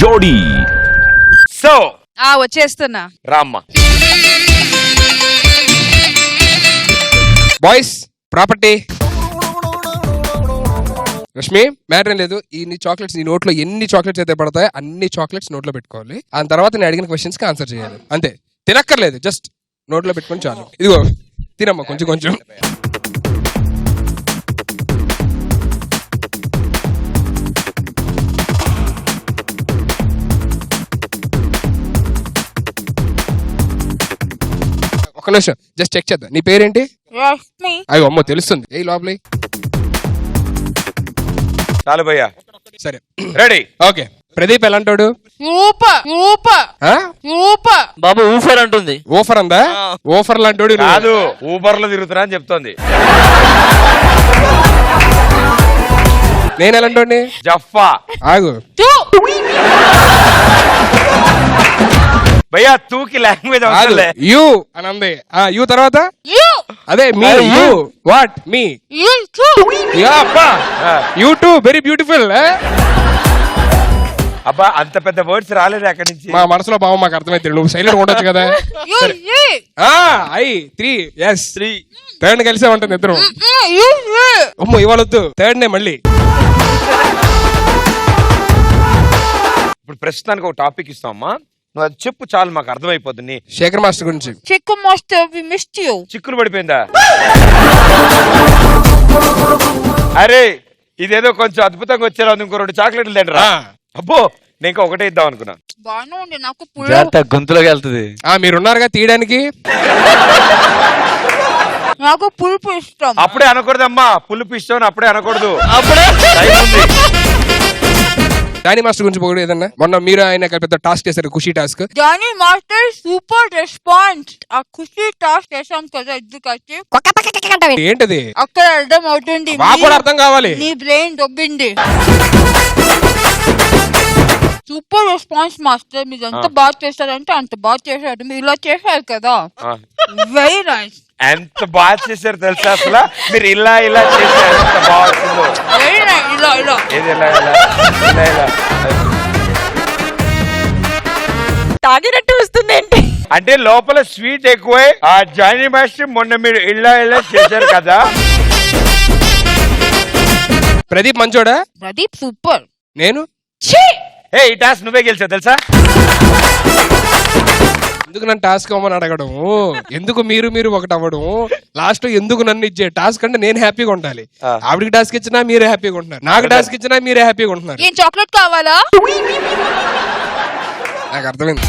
జోడీ. సో ఆ వచ్చేస్తున్నా. రామ్మ. Boys property. రష్మి మ్యాటర్ ఏం లేదు. ఈ నీ చాక్లెట్స్ నీ నోట్లో ఎన్ని చాక్లెట్స్ అయితే పడతాయో అన్ని చాక్లెట్స్ నోట్లో పెట్టుకోవాలి. ఆ తర్వాత నేను అడిగిన క్వశ్చన్స్కి ఆన్సర్ చేయాలి. అంతే. తినక్కర్లేదు. జస్ట్ నోట్లో పెట్టుకొని చాలు. ఇదిగో తినమ్మా కొంచెం కొంచెం. ఒక నిమిషం జస్ట్ చెక్ చేద్దాం. నీ పేరేంటి? అయ్యో అమ్మో తెలుస్తుంది. ఏ లోపలి. చాలు భయ్యా. సరే. రెడీ. ఓకే. ప్రదీప్ ఎలాంటాడు? ఆ? సూపర్ బాబు ఊఫర్ అంటుంది. ఓఫర్ అందా? ఓఫర్ లాంటోడు నువ్వు. కాదు ఊబర్లో తిరుగుతున్నా అని చెప్తోంది. నేను ఎలాంటోడిని? జఫా ఆగు. టూ భయ్యా తూకి లాంగ్వేజ్ అవసరంలే యు. అని అంది ఆ యు తర్వాత? యూ. అదే మీ you. What me. You too yeah అబ్బా. యు టు వెరీ బ్యూటిఫుల్ అబ్బా అంత పెద్ద వర్డ్స్ రాలేదు అక్కడి నుంచి. మా మనసులో భావం మాకు అర్థమైతే నువ్వు సైలెంట్ ఉండొచ్చు కదా. You you. ఆ I three S three. Third కలిసే ఉంటుంది ఇద్దరు. అమ్మో ఇవాళ వద్దు. థర్డ్ నే మళ్ళీ. ఇప్పుడు ప్రస్తుతానికి ఒక టాపిక్ ఇస్తామమ్మా. నువ్వు అది చెప్పు చాలు మాకు అర్థమైపోద్ది నీ శేఖర్ మాస్టర్ గురించి. చిక్కు మాస్టర్ వి మిస్డ్ యూ చిక్కులు పడిపోయిందా? అరే ఇదేదో కొంచెం అద్భుతంగా వచ్చేలా ఉంది ఇంకో రెండు చాక్లెట్లు తింటరా. అబ్బో నేను ఇంకా ఒకటే ఇద్దాం అనుకున్నా. బాగానే ఉంది నాకు పుల్ల జాగ్రత్త గొంతులోకి వెళ్తుంది. ఆ మీరున్నారుగా తీయడానికి? నాకు పులుపు ఇష్టం. అప్పుడే అనకూడదమ్మా పులుపు ఇష్టం అని అప్పుడే అనకూడదు. అప్పుడే? టైం ఉంది. దాని మాస్టర్ గురించి పొగడు ఏదన్నా? మొన్న మీరు ఆయన పెద్ద టాస్క్ చేశారు Khushi task Jani master super response ఆ ఖుషి టాస్క్ చేసాం కదా ఎందుకంటే ఏంటది? అక్కడ అర్థం అవుతుంది మాకు కూడా అర్థం కావాలి. నీ బ్రెయిన్ దొబ్బింది. సూపర్ రెస్పాన్స్ మాస్టర్ మీరు ఎంత బాగా చేశారంటే అంత బాగా చేశారు. మీరు ఇలా చేశారు కదా. వెరీ నైస్ ఎంత బాగా చేశారు తెలుసా అసలు? మీరు ఇలా ఇలా చేశారు. ఎంత బాగుంటుందో ఇలా ఏది తాగినట్టు వస్తుంది ఏంటి అంటే లోపల స్వీట్ ఎక్కువై ఆ జానీ మాస్టర్ మొన్న మీరు ఇలా ఇలా చేశారు కదా. ప్రదీప్ మంచోడా? ప్రదీప్ సూపర్. నేను? ఏ ఈ టాస్క్ నువ్వే గెలిచావు తెలుసా? ఎందుకు నన్ను టాస్క్ అవ్వమని అడగడం? ఎందుకు మీరు మీరు ఒకటి అవ్వడం? లాస్ట్ ఎందుకు నన్ను ఇచ్చే? టాస్క్ అంటే నేను హ్యాపీగా ఉండాలి. ఆవిడకి టాస్క్ ఇచ్చినా మీరే హ్యాపీగా ఉంటున్నారు. నాకు టాస్క్ ఇచ్చినా మీరే హ్యాపీగా ఉంటున్నారు. ఏం చాక్లెట్ కావాలా? నాకు అర్థమైంది.